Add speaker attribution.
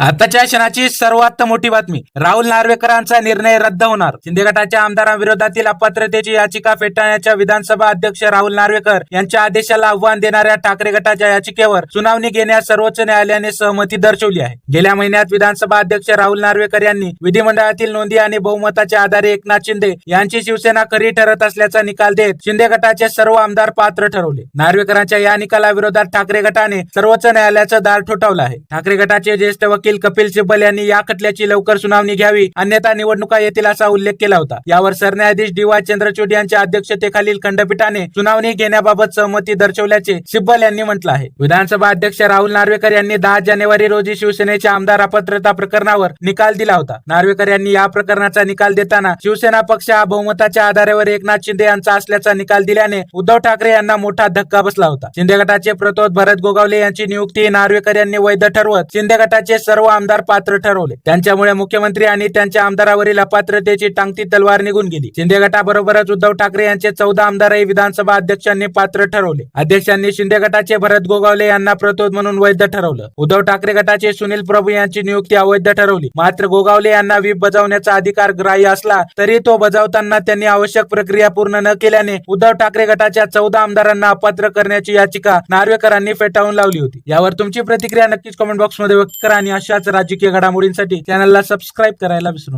Speaker 1: आताच्या क्षणाची सर्वात मोठी बातमी. राहुल नार्वेकरांचा निर्णय रद्द होणार. शिंदे गटाच्या आमदारांविरोधातील अपात्रतेची याचिका फेटाळण्याच्या विधानसभा अध्यक्ष राहुल नार्वेकर यांच्या आदेशाला आव्हान देणाऱ्या ठाकरे गटाच्या याचिकेवर सुनावणी घेण्यास सर्वोच्च न्यायालयाने सहमती दर्शवली आहे. गेल्या महिन्यात विधानसभा अध्यक्ष राहुल नार्वेकर यांनी विधिमंडळातील नोंदी आणि बहुमताच्या आधारे एकनाथ शिंदे यांची शिवसेना खरी ठरत असल्याचा निकाल देत शिंदे गटाचे सर्व आमदार पात्र ठरवले. नार्वेकरांच्या या निकालाविरोधात ठाकरे गटाने सर्वोच्च न्यायालयाचं दार ठोठावलं आहे. ठाकरे गटाचे ज्येष्ठ वकील कपिल सिब्बल यांनी या खटल्याची लवकर सुनावणी घ्यावी अन्यथा निवडणुका येतील असा उल्लेख केला होता. यावर सरन्यायाधीश डी वाय चंद्रचूड यांच्या अध्यक्षतेखालील खंडपीठाने सुनावणी घेण्याबाबत सहमती दर्शवल्याचे सिब्बल यांनी म्हटलं आहे. विधानसभा अध्यक्ष राहुल नार्वेकर यांनी दहा जानेवारी रोजी शिवसेनेच्या आमदार अपात्रता प्रकरणावर निकाल दिला होता. नार्वेकर यांनी या प्रकरणाचा निकाल देताना शिवसेना पक्ष हा बहुमताच्या आधारावर एकनाथ शिंदे यांचा असल्याचा निकाल दिल्याने उद्धव ठाकरे यांना मोठा धक्का बसला होता. शिंदे गटाचे प्रतोद भरत गोगावले यांची नियुक्ती नार्वेकर यांनी वैध ठरवत शिंदे गटाचे सर्व आमदार पात्र ठरवले. त्यांच्यामुळे मुख्यमंत्री आणि त्यांच्या आमदारावरील अपात्रतेची टांगती तलवार निघून गेली. शिंदे गटाबरोबरच उद्धव ठाकरे यांचे चौदा आमदारही विधानसभा अध्यक्षांनी पात्र ठरवले. अध्यक्षांनी शिंदे गटाचे भरत गोगावले यांना प्रतोद म्हणून वैध ठरवलं. उद्धव ठाकरे गटाचे सुनील प्रभू यांची नियुक्ती अवैध ठरवली. मात्र गोगावले यांना व्हीप बजावण्याचा अधिकार ग्राह्य असला तरी तो बजावताना त्यांनी आवश्यक प्रक्रिया पूर्ण न केल्याने उद्धव ठाकरे गटाच्या चौदा आमदारांना अपात्र करण्याची याचिका नार्वेकरांनी फेटाळून लावली होती. यावर तुमची प्रतिक्रिया नक्कीच कमेंट बॉक्समध्ये व्यक्त करा आणि अशाच राजकीय घडामोडींसाठी चॅनलला सबस्क्राईब करायला विसरू